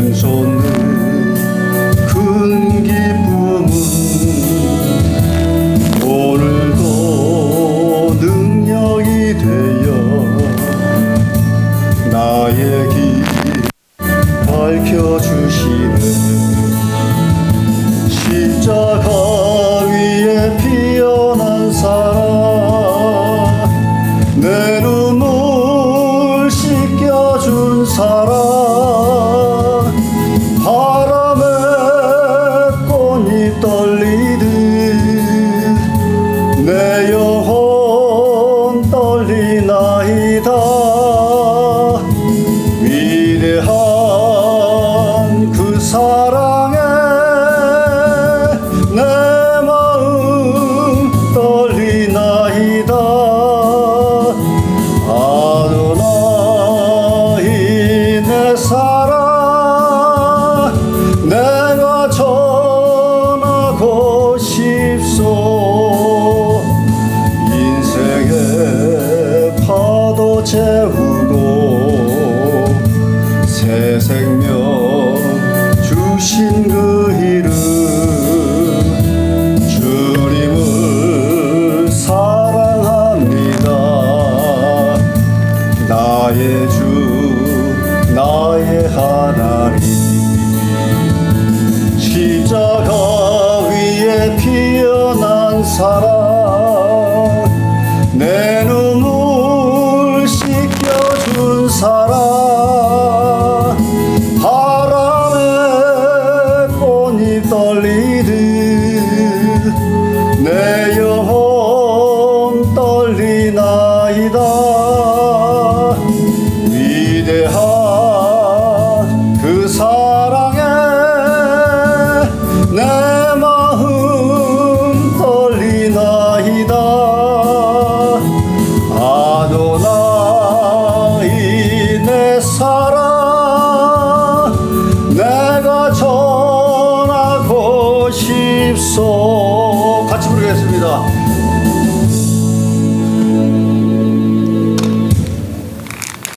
넘쳐는 큰 기쁨은 오늘도 능력이 되어 나의 길 밝혀주시네. 십자가 위에 피어난 사랑 내 눈물 씻겨준 사랑 위대한 그 사랑에 내 마음 떨리나이다. 아도나이 내 생명 주신 그 이름 주님을 사랑합니다. 사랑 내 눈물 씻겨준 사랑 Hey,